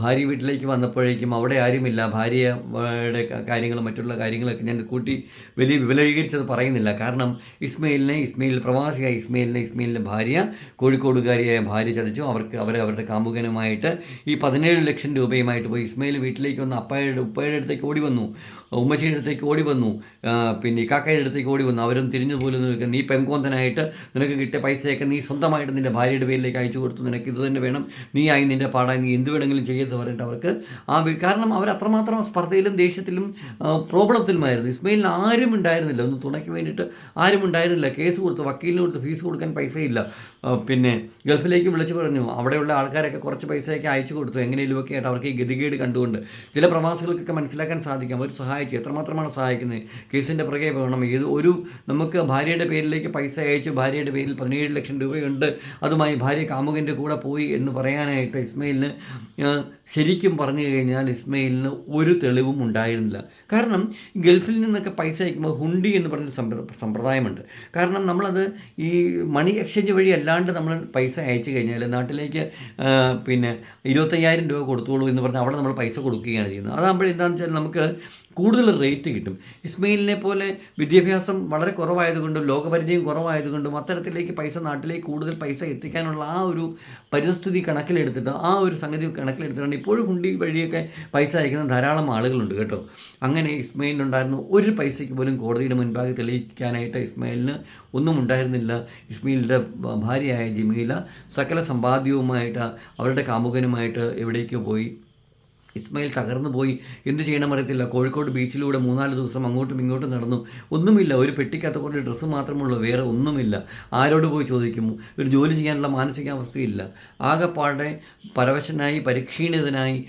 ഭാര്യ വീട്ടിലേക്ക് വന്നപ്പോഴേക്കും അവിടെ ആരുമില്ല. ഭാര്യയുടെ കാര്യങ്ങളും മറ്റുള്ള കാര്യങ്ങളൊക്കെ ഞാൻ കൂട്ടി വലിയ വിപുലീകരിച്ചത് പറയുന്നില്ല. കാരണം ഇസ്മയിലിനെ ഇസ്മയിൽ പ്രവാസിയായ ഇസ്മയിലിനെ ഇസ്മയിലിന്റെ ഭാര്യ കോഴിക്കോടുകാരിയായ ഭാര്യ ചതിച്ചു. അവർക്ക് അവർ അവരുടെ കാമുകനുമായിട്ട് ഈ പതിനേഴ് ലക്ഷം രൂപയുമായിട്ട് പോയി ഇസ്മയിൽ വീട്ടിലേക്ക് വന്ന് അപ്പയുടെ ഉപ്പയുടെ അടുത്തേക്ക് ഓടി വന്നു. ഉമ്മച്ചിയുടെ അടുത്തേക്ക് ഓടി വന്നു. പിന്നെ കാക്കയുടെ അടുത്തേക്ക് ഓടി വന്നു. അവരും തിരിഞ്ഞു പോലും നീ പെങ്കോന്തനായിട്ട് നിനക്ക് കിട്ടിയ പൈസയൊക്കെ നീ സ്വന്തമായിട്ട് നിന്റെ ഭാര്യയുടെ പേരിലേക്ക് അയച്ചു കൊടുത്തു. നിനക്ക് ഇത് തന്നെ വേണം. നീ ആയി നിന്റെ പാടായി നീ എന്ത് വേണമെങ്കിലും ചെയ്യെന്ന് പറഞ്ഞിട്ട് അവർക്ക് ആ കാരണം അവർ അത്രമാത്രം സ്പർദ്ധയിലും ദേഷ്യത്തിലും പ്രോബ്ലത്തിലുമായിരുന്നു. ഇസ്മയിലിന് ആരും ഉണ്ടായിരുന്നില്ല. ഒന്ന് തുണയ്ക്ക് വേണ്ടിയിട്ട് ആരും ഉണ്ടായിരുന്നില്ല. കേസ് കൊടുത്ത്. വക്കീലിന് കൊടുത്ത്. ഫീസ് കൊടുക്കാൻ പൈസയില്ല. പിന്നെ ഗൾഫിലേക്ക് വിളിച്ചു പറഞ്ഞു. അവിടെയുള്ള ആൾക്കാരൊക്കെ കുറച്ച് പൈസയൊക്കെ അയച്ചു കൊടുത്തു. എങ്ങനെയെങ്കിലുമൊക്കെ ആയിട്ട് അവർക്ക് ഈ ഗതികേട് കണ്ടുകൊണ്ട് ചില പ്രവാസികൾക്കൊക്കെ മനസ്സിലാക്കാൻ സാധിക്കും. അവർ സഹായിച്ചു. എത്രമാത്രമാണ് സഹായിക്കുന്നത്? കേസിന്റെ പുറകെ പോകണം. ഏത് ഒരു നമുക്ക് ഭാര്യയുടെ പേരിലേക്ക് പൈസ അയച്ചു. ഭാര്യയുടെ പേരിൽ പതിനേഴ് ലക്ഷം രൂപയുണ്ട്. അതുമായി ഭാര്യ കാമുകന്റെ കൂടെ പോയി എന്ന് പറയാനായിട്ട് ഇസ്മയിലിന് ശരിക്കും പറഞ്ഞു കഴിഞ്ഞാൽ ഇസ്മയിലിന് ഒരു തെളിവും ഉണ്ടായിരുന്നില്ല. കാരണം ഗൾഫിൽ നിന്നൊക്കെ പൈസ അയക്കുമ്പോൾ ഹുണ്ടി എന്ന് പറഞ്ഞൊരു സമ്പ്രദായമുണ്ട്. കാരണം നമ്മളത് ഈ മണി എക്സ്ചേഞ്ച് വഴി അല്ലാണ്ട് നമ്മൾ പൈസ അയച്ചു കഴിഞ്ഞാൽ നാട്ടിലേക്ക് പിന്നെ ഇരുപത്തയ്യായിരം രൂപ കൊടുത്തോളൂ എന്ന് പറഞ്ഞാൽ അവിടെ നമ്മൾ പൈസ കൊടുക്കുകയാണ് ചെയ്യുന്നത്. അതാകുമ്പോഴെന്താണെന്ന് വെച്ചാൽ നമുക്ക് കൂടുതൽ റേറ്റ് കിട്ടും. ഇസ്മയിലിനെ പോലെ വിദ്യാഭ്യാസം വളരെ കുറവായതുകൊണ്ടും ലോകപരിചയം കുറവായതുകൊണ്ടും അത്തരത്തിലേക്ക് പൈസ നാട്ടിലേക്ക് കൂടുതൽ പൈസ എത്തിക്കാനുള്ള ആ ഒരു പരിസ്ഥിതി കണക്കിലെടുത്തിട്ട് ആ ഒരു സംഗതി കണക്കിലെടുത്തിട്ടാണ് ഇപ്പോഴും ഹുണ്ടി വഴിയൊക്കെ പൈസ അയക്കുന്ന ധാരാളം ആളുകളുണ്ട് കേട്ടോ. അങ്ങനെ ഇസ്മയിലിനുണ്ടായിരുന്നു ഒരു പൈസയ്ക്ക് പോലും കോടതിയുടെ മുൻപാകെ തെളിയിക്കാനായിട്ട് ഇസ്മയിലിന് ഒന്നും ഉണ്ടായിരുന്നില്ല. ഇസ്മയിലിന്റെ ഭാര്യയായ ജമീല സകല സമ്പാദ്യവുമായിട്ട് അവരുടെ കാമുകനുമായിട്ട് എവിടേക്കോ പോയി. ഇസ്മയിൽ തകർന്നു പോയി. എന്ത് ചെയ്യണം അറിയത്തില്ല കോഴിക്കോട് ബീച്ചിലൂടെ മൂന്നാൽ ദിവസം അങ്ങോട്ടും ഇങ്ങോട്ടും നടന്നു. ഒന്നുമില്ല. ഒരു പെട്ടിക്കകത്ത് കുറച്ച് ഡ്രസ്സ് മാത്രമുള്ളൂ. വേറെ ഒന്നുമില്ല. ആരോട് പോയി ചോദിക്കും? ഒരു ജോലി ചെയ്യാനുള്ള മാനസികാവസ്ഥയില്ല. ആകെപ്പാടെ പരവശനായി പരിക്ഷീണിതനായി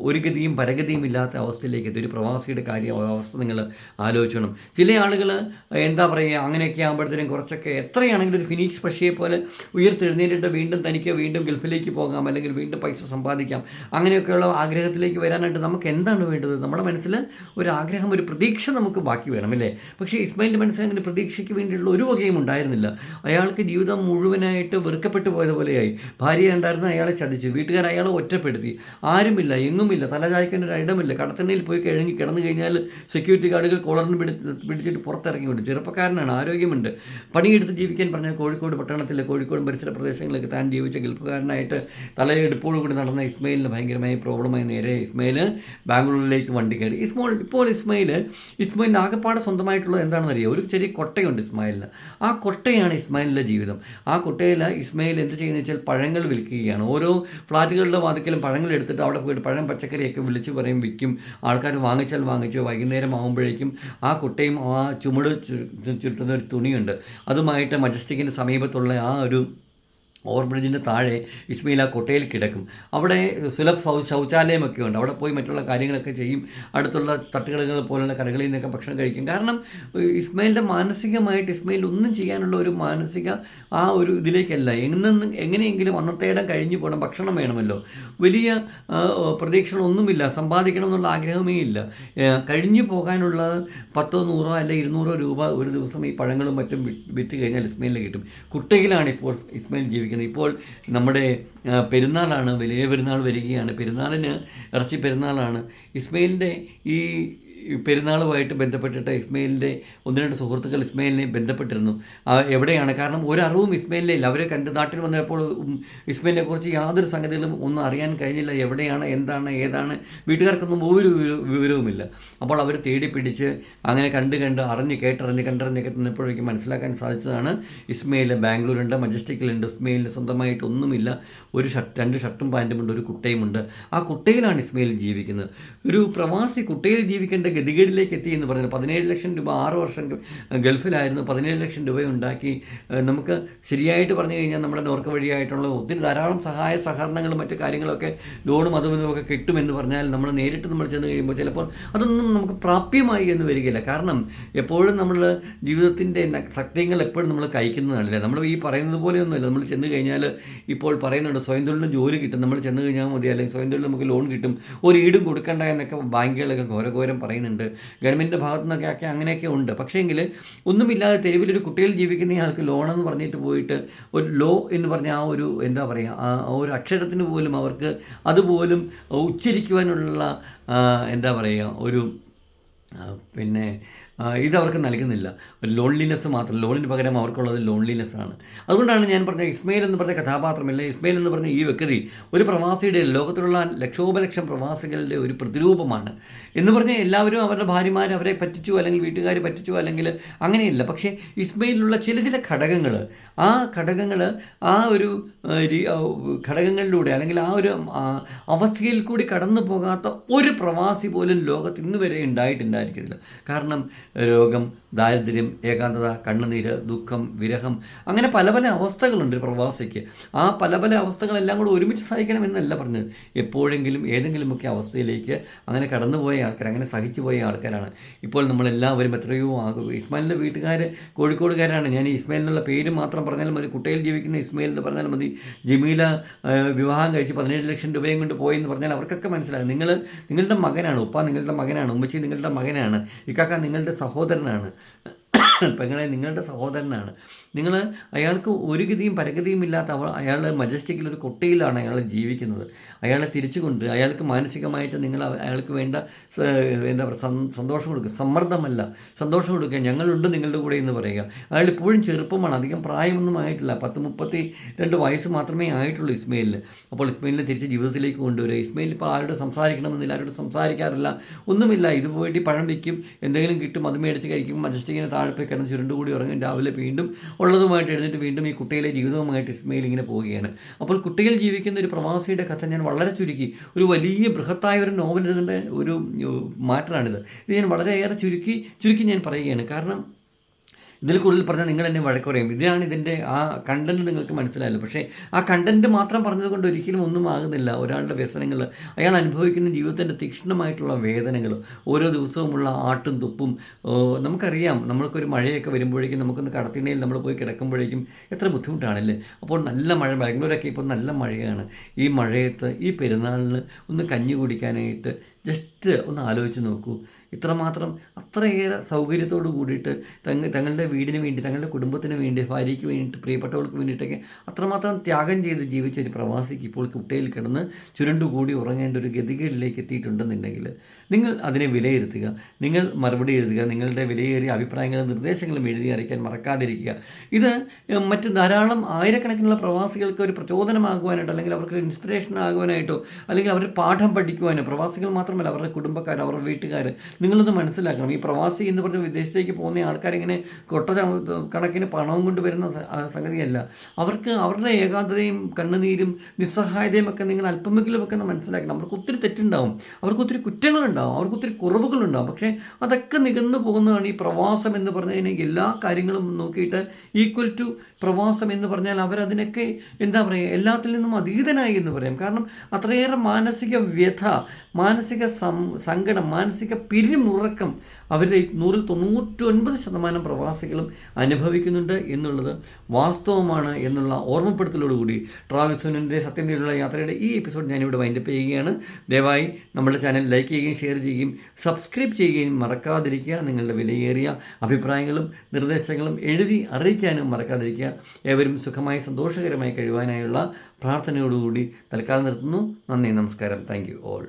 ഒരു ഗതിയും പരഗതിയും ഇല്ലാത്ത അവസ്ഥയിലേക്ക് എത്തി. ഒരു പ്രവാസിയുടെ കാര്യം അവസ്ഥ നിങ്ങൾ ആലോചിക്കണം ചില ആളുകൾ എന്താ പറയുക അങ്ങനെയൊക്കെ ആകുമ്പോഴത്തേനും കുറച്ചൊക്കെ എത്രയാണെങ്കിലും ഒരു ഫിനിക്സ് പക്ഷിയെ പോലെ ഉയർത്തെഴുന്നേറ്റിട്ട് വീണ്ടും തനിക്ക് വീണ്ടും ഗൾഫിലേക്ക് പോകാം അല്ലെങ്കിൽ വീണ്ടും പൈസ സമ്പാദിക്കാം. അങ്ങനെയൊക്കെയുള്ള ആഗ്രഹത്തിലേക്ക് വരാനായിട്ട് നമുക്ക് എന്താണ് വേണ്ടത്? നമ്മുടെ മനസ്സിൽ ഒരു ആഗ്രഹം ഒരു പ്രതീക്ഷ നമുക്ക് ബാക്കി വേണം അല്ലേ? പക്ഷേ ഇസ്മായിലിന്റെ മനസ്സിൽ അങ്ങനെ പ്രതീക്ഷയ്ക്ക് വേണ്ടിയിട്ടുള്ള ഒരു വകയും ഉണ്ടായിരുന്നില്ല. അയാൾക്ക് ജീവിതം മുഴുവനായിട്ട് വെറുക്കപ്പെട്ടു പോയതുപോലെയായി. ഭാര്യ ഉണ്ടായിരുന്ന അയാളെ ചതിച്ചു. വീട്ടുകാർ അയാളെ ഒറ്റപ്പെടുത്തി. ആരുമില്ല എങ്ങുമില്ല തലചായ്ക്കാൻ ഒരു ഇടമില്ല. കടത്തണ്ണയിൽ പോയി കഴിഞ്ഞ് കിടന്നു കഴിഞ്ഞാൽ സെക്യൂരിറ്റി ഗാർഡുകൾ കോളറിന് പിടി പിടിച്ചിട്ട് പുറത്തിറങ്ങി വിടും ചെറുപ്പക്കാരനാണ് ആരോഗ്യമുണ്ട്. പണിയെടുത്ത് ജീവിക്കാൻ പറഞ്ഞാൽ കോഴിക്കോട് പട്ടണത്തിലെ കോഴിക്കോട് പരിസര പ്രദേശങ്ങളിലൊക്കെ താൻ ജീവിച്ച ഗൾഫുകാരനായിട്ട് തലയെടുപ്പോടുകൂടി നടന്ന ഇസ്മയിലിന് ഭയങ്കരമായ പ്രോബ്ലമായി നേരെ ഇസ്മയിൽ ബാംഗ്ലൂരിലേക്ക് വണ്ടി കയറി. ഇസ്മോൾ ഇപ്പോൾ ഇസ്മയിൽ ഇസ്മയിലിന് ആകെപ്പാടെ സ്വന്തമായിട്ടുള്ളത് എന്താണെന്ന് അറിയാം ഒരു ചെറിയ കൊട്ടയുണ്ട് ഇസ്മായിലിന്. ആ കൊട്ടയാണ് ഇസ്മായിലിന്റെ ജീവിതം. ആ കൊട്ടയിൽ ഇസ്മയിൽ എന്ത് ചെയ്യുന്നത് വെച്ചാൽ പഴങ്ങൾ വിൽക്കുകയാണ്. ഓരോ ഫ്ലാറ്റുകളുടെ വാതിക്കലും പഴങ്ങൾ എടുത്തിട്ട് അവിടെ പോയിട്ട് പഴം പച്ചക്കറിയൊക്കെ വിളിച്ച് പറയും വിൽക്കും. ആൾക്കാർ വാങ്ങിച്ചാൽ വാങ്ങിച്ചു വൈകുന്നേരം ആകുമ്പോഴേക്കും ആ കുട്ടയും ആ ചുമട് ചുറ്റുന്ന ഒരു തുണിയുണ്ട്. അതുമായിട്ട് മജസ്റ്റിക്കിന്റെ സമീപത്തുള്ള ആ ഒരു ഓവർ ബ്രിഡ്ജിന്റെ താഴെ ഇസ്മയിൽ ആ കൊട്ടയിൽ കിടക്കും. അവിടെ സുലഭ ശൗ ശൗചാലയമൊക്കെ ഉണ്ട്. അവിടെ പോയി മറ്റുള്ള കാര്യങ്ങളൊക്കെ ചെയ്യും. അടുത്തുള്ള തട്ടുകടകൾ പോലുള്ള കടകളിൽ നിന്നൊക്കെ ഭക്ഷണം കഴിക്കും. കാരണം ഇസ്മയിലിന്റെ മാനസികമായിട്ട് ഇസ്മയിൽ ഒന്നും ചെയ്യാനുള്ള ഒരു മാനസിക ആ ഒരു ഇതിലേക്കല്ല. എന്നും എങ്ങനെയെങ്കിലും അന്നത്തെ ഇടം കഴിഞ്ഞു പോകണം ഭക്ഷണം വേണമല്ലോ. വലിയ പ്രതീക്ഷകളൊന്നുമില്ല. സമ്പാദിക്കണം എന്നുള്ള ആഗ്രഹമേ ഇല്ല. കഴിഞ്ഞു പോകാനുള്ള പത്തോ നൂറോ അല്ലെ ഇരുന്നൂറോ രൂപ ഒരു ദിവസം ഈ പഴങ്ങളും മറ്റും വിറ്റ് കഴിഞ്ഞാൽ ഇസ്മയിലിന് കിട്ടും. കുട്ടയിലാണ് ഇപ്പോൾ ഇസ്മയിൽ ജീവിക്കുന്നത്. ഇപ്പോൾ നമ്മുടെ പെരുന്നാളാണ് വലിയ പെരുന്നാൾ വരികയാണ്. പെരുന്നാളിന് ഇറച്ചി പെരുന്നാളാണ്. ഇസ്മയിലിന്റെ ഈ പെരുന്നാളുമായിട്ട് ബന്ധപ്പെട്ടിട്ട് ഇസ്മയിലിന്റെ ഒന്ന് രണ്ട് സുഹൃത്തുക്കൾ ഇസ്മയിലിനെ ബന്ധപ്പെട്ടിരുന്നു. എവിടെയാണ്? കാരണം ഒരറിവും ഇസ്മയിലിനെ ഇല്ല. അവരെ കണ്ട് നാട്ടിൽ വന്നപ്പോൾ ഇസ്മയിലിനെ കുറിച്ച് യാതൊരു സംഗതികളും ഒന്നും അറിയാൻ കഴിഞ്ഞില്ല. എവിടെയാണ് എന്താണ് ഏതാണ്? വീട്ടുകാർക്കൊന്നും ഒരു വിവരവുമില്ല. അപ്പോൾ അവർ തേടി പിടിച്ച് അങ്ങനെ കണ്ട് കണ്ട് അറിഞ്ഞ് കേട്ടറിഞ്ഞ് കണ്ടറിഞ്ഞൊക്കെ നിന്നപ്പോഴേക്കും മനസ്സിലാക്കാൻ സാധിച്ചതാണ് ഇസ്മയിൽ ബാംഗ്ലൂരുണ്ട് മജസ്റ്റിക്കിലുണ്ട്. ഇസ്മയിലിന് സ്വന്തമായിട്ട് ഒന്നുമില്ല. ഒരു ഷർട്ട് രണ്ട് ഷർട്ടും പാന്റുമുണ്ട് ഒരു കുട്ടയുമുണ്ട് ആ കുട്ടയിലാണ് ഇസ്മയിൽ ജീവിക്കുന്നത്. ഒരു പ്രവാസി കുട്ടയിൽ ജീവിക്കേണ്ട ഗതികേടിലേക്ക് എത്തി എന്ന് പറഞ്ഞാൽ പതിനേഴ് ലക്ഷം രൂപ ആറ് വർഷം ഗൾഫിലായിരുന്നു. പതിനേഴ് ലക്ഷം രൂപ ഉണ്ടാക്കി നമുക്ക് ശരിയായിട്ട് പറഞ്ഞു കഴിഞ്ഞാൽ നമ്മുടെ നോർക്ക വഴിയായിട്ടുള്ള ഒത്തിരി ധാരാളം സഹായ സഹകരണങ്ങളും മറ്റു കാര്യങ്ങളൊക്കെ ലോണും അതും ഒക്കെ കിട്ടുമെന്ന് പറഞ്ഞാൽ നമ്മൾ നേരിട്ട് നമ്മൾ ചെന്ന് കഴിയുമ്പോൾ ചിലപ്പോൾ അതൊന്നും നമുക്ക് പ്രാപ്യമായി എന്ന് വരികയില്ല. കാരണം എപ്പോഴും നമ്മൾ ജീവിതത്തിന്റെ സത്യങ്ങൾ എപ്പോഴും നമ്മൾ കഴിക്കുന്നതല്ലേ നമ്മൾ ഈ പറയുന്നത് പോലെയൊന്നുമല്ല. നമ്മൾ ചെന്ന് കഴിഞ്ഞാൽ ഇപ്പോൾ പറയുന്നുണ്ട് സ്വയം തൊഴിലിന് ജോലി കിട്ടും. നമ്മൾ ചെന്ന് കഴിഞ്ഞാൽ മതി. അല്ലെങ്കിൽ സ്വയം തൊഴിൽ നമുക്ക് ലോൺ കിട്ടും. ഒരു ഈടും കൊടുക്കണ്ട എന്നൊക്കെ ബാങ്കുകളൊക്കെ ഘോരഘോരം പറയുന്നുണ്ട്. ഗവൺമെന്റിന്റെ ഭാഗത്തു നിന്നൊക്കെ ഒക്കെ അങ്ങനെയൊക്കെ ഉണ്ട്. പക്ഷേങ്കിൽ ഒന്നുമില്ലാതെ തെരുവിലൊരു കുട്ടികൾ ജീവിക്കുന്ന ആൾക്ക് ലോണെന്ന് പറഞ്ഞിട്ട് പോയിട്ട് ഒരു ലോ എന്ന് പറഞ്ഞ ആ ഒരു എന്താ പറയുക ആ ഒരു അക്ഷരത്തിന് പോലും അവർക്ക് അതുപോലും ഉച്ചരിക്കുവാനുള്ള എന്താ പറയുക ഒരു പിന്നെ ആ, ഇതവർക്ക് നൽകുന്നില്ല. ലോൺലിനെസ് മാത്രം. ലോണിന് പകരം അവർക്കുള്ളത് ലോൺലിനെസ് ആണ്. അതുകൊണ്ടാണ് ഞാൻ പറഞ്ഞ ഇസ്മയിൽ എന്ന് പറഞ്ഞ കഥാപാത്രമല്ല? ഇസ്മയിൽ എന്ന് പറഞ്ഞ ഈ വ്യക്തി ഒരു പ്രവാസിയുടെ ലോകത്തിലുള്ള ലക്ഷോപലക്ഷം പ്രവാസികളുടെ ഒരു പ്രതിരൂപമാണ്. എന്ന് പറഞ്ഞാൽ എല്ലാവരും അവരുടെ ഭാര്യമാർ അവരെ പറ്റിച്ചു അല്ലെങ്കിൽ വീട്ടുകാർ പറ്റിച്ചു അല്ലെങ്കിൽ അങ്ങനെയല്ല. പക്ഷേ ഇസ്മയിലുള്ള ചില ചില ഘടകങ്ങൾ ആ ഘടകങ്ങൾ ആ ഒരു ഘടകങ്ങളിലൂടെ അല്ലെങ്കിൽ ആ ഒരു അവസ്ഥയിൽ കൂടി കടന്നു പോകാത്ത ഒരു പ്രവാസി പോലും ലോകത്ത് ഇന്ന് വരെ ഉണ്ടായിട്ടുണ്ടായിരിക്കത്തില്ല. കാരണം രോഗം ദാരിദ്ര്യം ഏകാന്തത കണ്ണുനീര് ദുഃഖം വിരഹം അങ്ങനെ പല പല അവസ്ഥകളുണ്ട് പ്രവാസിക്ക്. ആ പല പല അവസ്ഥകളെല്ലാം കൂടെ ഒരുമിച്ച് സഹിക്കണം എന്നല്ല പറഞ്ഞത്. എപ്പോഴെങ്കിലും ഏതെങ്കിലുമൊക്കെ അവസ്ഥയിലേക്ക് അങ്ങനെ കടന്നുപോയ ആൾക്കാർ അങ്ങനെ സഹിച്ചു പോയ ആൾക്കാരാണ്. ഇപ്പോൾ നമ്മളെല്ലാവരും എത്രയോ ആകും ഇസ്മായിലിന്റെ വീട്ടുകാർ കോഴിക്കോടുകാരാണ്. ഞാൻ എന്നുള്ള പേര് മാത്രം പറഞ്ഞാൽ മതി. കുട്ടയിൽ ജീവിക്കുന്ന ഇസ്മായിൽ എന്ന് പറഞ്ഞാൽ മതി. ജമീല വിവാഹം കഴിച്ച് പതിനേഴ് ലക്ഷം രൂപയും കൊണ്ട് പോയെന്ന് പറഞ്ഞാൽ അവർക്കൊക്കെ മനസ്സിലാകും. നിങ്ങൾ നിങ്ങളുടെ മകനാണ് ഉപ്പ നിങ്ങളുടെ മകനാണ് ഉമ്മച്ചി നിങ്ങളുടെ മകനാണ് ഇക്കാക്ക നിങ്ങളുടെ സഹോദരനാണ്. പെങ്ങളെ നിങ്ങളുടെ സഹോദരനാണ്. നിങ്ങൾ അയാൾക്ക് ഒരു ഗതിയും പരഗതിയും ഇല്ലാത്ത അവൾ അയാൾ മജസ്റ്റിക്കിൽ ഒരു കൊട്ടയിലാണ് അയാൾ ജീവിക്കുന്നത്. അയാളെ തിരിച്ചുകൊണ്ട് അയാൾക്ക് മാനസികമായിട്ട് നിങ്ങൾ അയാൾക്ക് വേണ്ട എന്താ പറയുക സന്തോഷം കൊടുക്കുക. സമ്മർദ്ദമല്ല. സന്തോഷം കൊടുക്കുക. ഞങ്ങളുണ്ട് നിങ്ങളുടെ കൂടെ എന്ന് പറയുക. അയാൾ ഇപ്പോഴും ചെറുപ്പമാണ്. അധികം പ്രായമൊന്നും ആയിട്ടില്ല. പത്ത് മുപ്പത്തി രണ്ട് വയസ്സ് മാത്രമേ ആയിട്ടുള്ളൂ ഇസ്മയിലിന്. അപ്പോൾ ഇസ്മയിലിനെ തിരിച്ച് ജീവിതത്തിലേക്ക് കൊണ്ടുവരിക. ഇസ്മയിൽ ഇപ്പോൾ ആരോട് സംസാരിക്കണമെന്നില്ല. ആരോട് സംസാരിക്കാറില്ല. ഒന്നുമില്ല. ഇത് പോയിട്ട് പഴം വയ്ക്കും എന്തെങ്കിലും കിട്ടും. അത് മേടിച്ച് കഴിക്കും. മജസ്റ്റിക്കിനെ താഴെ പോയി കിടന്ന് ചുരുണ്ടുകൂടി ഉറങ്ങും. രാവിലെ വീണ്ടും ഉള്ളതുമായിട്ട് എഴുന്നിട്ട് വീണ്ടും ഈ കുട്ടിയിലെ ജീവിതവുമായിട്ട് ഇസ്മയിൽ ഇങ്ങനെ പോവുകയാണ്. അപ്പോൾ കുട്ടികൾ ജീവിക്കുന്ന ഒരു പ്രവാസിയുടെ കഥ ഞാൻ വളരെ ചുരുക്കി ഒരു വലിയ ബൃഹത്തായ ഒരു എഴുതേണ്ട ഒരു മാറ്ററാണിത് ഇത് ഞാൻ വളരെയേറെ ചുരുക്കി ചുരുക്കി ഞാൻ പറയുകയാണ്. കാരണം ഇതിൽ കൂടുതൽ പറഞ്ഞാൽ നിങ്ങൾ എന്നെ വഴക്ക് പറയും. ഇതാണ് ഇതിന്റെ ആ കണ്ടന്റ് നിങ്ങൾക്ക് മനസ്സിലായല്ലോ. പക്ഷേ ആ കണ്ടന്റ് മാത്രം പറഞ്ഞതുകൊണ്ട് ഒരിക്കലും ഒന്നും ആകുന്നില്ല. ഒരാളുടെ വ്യസനങ്ങൾ അയാൾ അനുഭവിക്കുന്ന ജീവിതത്തിന്റെ തീക്ഷ്ണമായിട്ടുള്ള വേദനകൾ ഓരോ ദിവസവുമുള്ള ആട്ടും തുപ്പും നമുക്കറിയാം. നമ്മൾക്കൊരു മഴയൊക്കെ വരുമ്പോഴേക്കും നമുക്കൊന്ന് കടത്തിണയിൽ നമ്മൾ പോയി കിടക്കുമ്പോഴേക്കും എത്ര ബുദ്ധിമുട്ടാണല്ലേ? അപ്പോൾ നല്ല മഴ ബാംഗ്ലൂരൊക്കെ ഇപ്പോൾ നല്ല മഴയാണ്. ഈ മഴയത്ത് ഈ പെരുന്നാളിന് ഒന്ന് കഞ്ഞി കുടിക്കാനായിട്ട് ജസ്റ്റ് ഒന്ന് ആലോചിച്ച് നോക്കൂ. ഇത്രമാത്രം അത്രയേറെ സൗകര്യത്തോട് കൂടിയിട്ട് തങ്ങ തങ്ങളുടെ വീടിന് വേണ്ടി തങ്ങളുടെ കുടുംബത്തിന് വേണ്ടി ഭാര്യയ്ക്ക് വേണ്ടിയിട്ട് പ്രിയപ്പെട്ടവർക്ക് വേണ്ടിയിട്ടൊക്കെ അത്രമാത്രം ത്യാഗം ചെയ്ത് ജീവിച്ച ഒരു പ്രവാസിക്ക് ഇപ്പോൾ കുട്ടയിൽ കിടന്ന് ചുരുണ്ടുകൂടി ഉറങ്ങേണ്ട ഒരു ഗതികേടിലേക്ക് എത്തിയിട്ടുണ്ടെന്നുണ്ടെങ്കിൽ നിങ്ങൾ അതിനെ വിലയിരുത്തുക. നിങ്ങൾ മറുപടി എഴുതുക. നിങ്ങളുടെ വിലയേറിയ അഭിപ്രായങ്ങളും നിർദ്ദേശങ്ങളും എഴുതി അറിയിക്കാൻ മറക്കാതിരിക്കുക. ഇത് മറ്റ് ധാരാളം ആയിരക്കണക്കിനുള്ള പ്രവാസികൾക്ക് ഒരു പ്രചോദനമാകുവാനായിട്ടോ അല്ലെങ്കിൽ അവർക്ക് ഇൻസ്പിറേഷൻ ആകുവാനായിട്ടോ അല്ലെങ്കിൽ അവർ പാഠം പഠിക്കുവാനോ പ്രവാസികൾ മാത്രമല്ല മാത്രമല്ല അവരുടെ കുടുംബക്കാർ അവരുടെ വീട്ടുകാർ നിങ്ങളൊന്ന് മനസ്സിലാക്കണം. ഈ പ്രവാസി എന്ന് പറഞ്ഞ് വിദേശത്തേക്ക് പോകുന്ന ആൾക്കാരിങ്ങനെ കൊട്ട കണക്കിന് പണവും കൊണ്ട് വരുന്ന സംഗതിയല്ല. അവർക്ക് അവരുടെ ഏകാന്തതയും കണ്ണുനീരും നിസ്സഹായതയും ഒക്കെ നിങ്ങൾ അല്പമെങ്കിലും ഒക്കെ മനസ്സിലാക്കണം. അവർക്ക് ഒത്തിരി തെറ്റുണ്ടാവും. അവർക്ക് ഒത്തിരി കുറ്റങ്ങളുണ്ടാവും. അവർക്ക് ഒത്തിരി കുറവുകളുണ്ടാവും. പക്ഷേ അതൊക്കെ നികന്നു പോകുന്നതാണ് ഈ പ്രവാസം എന്ന് പറഞ്ഞതിന് എല്ലാ കാര്യങ്ങളും നോക്കിയിട്ട് ഈക്വൽ ടു പ്രവാസം എന്ന് പറഞ്ഞാൽ അവരതിനൊക്കെ എന്താ പറയുക എല്ലാത്തിൽ നിന്നും അതീതനായി എന്ന് പറയാം. കാരണം അത്രയേറെ മാനസിക വ്യഥ മാനസിക സങ്കടം മാനസിക പിരിമുറക്കം അവരുടെ നൂറിൽ തൊണ്ണൂറ്റൊൻപത് ശതമാനം പ്രവാസികളും അനുഭവിക്കുന്നുണ്ട് എന്നുള്ളത് വാസ്തവമാണ് എന്നുള്ള ഓർമ്മപ്പെടുത്തലോടുകൂടി ട്രാവൽസോനിന്റെ സത്യത്തിലുള്ള യാത്രയുടെ ഈ എപ്പിസോഡ് ഞാനിവിടെ വൈൻഡപ്പ് ചെയ്യുകയാണ്. ദയവായി നമ്മുടെ ചാനൽ ലൈക്ക് ചെയ്യുകയും ഷെയർ ചെയ്യുകയും സബ്സ്ക്രൈബ് ചെയ്യുകയും മറക്കാതിരിക്കുക. നിങ്ങളുടെ വിലയേറിയ അഭിപ്രായങ്ങളും നിർദ്ദേശങ്ങളും എഴുതി അറിയിക്കാനും മറക്കാതിരിക്കുക. ഏവരും സുഖമായി സന്തോഷകരമായി കഴിയുവാനായുള്ള പ്രാർത്ഥനയോടുകൂടി തൽക്കാലം നിർത്തുന്നു. നന്ദി നമസ്കാരം. Thank you all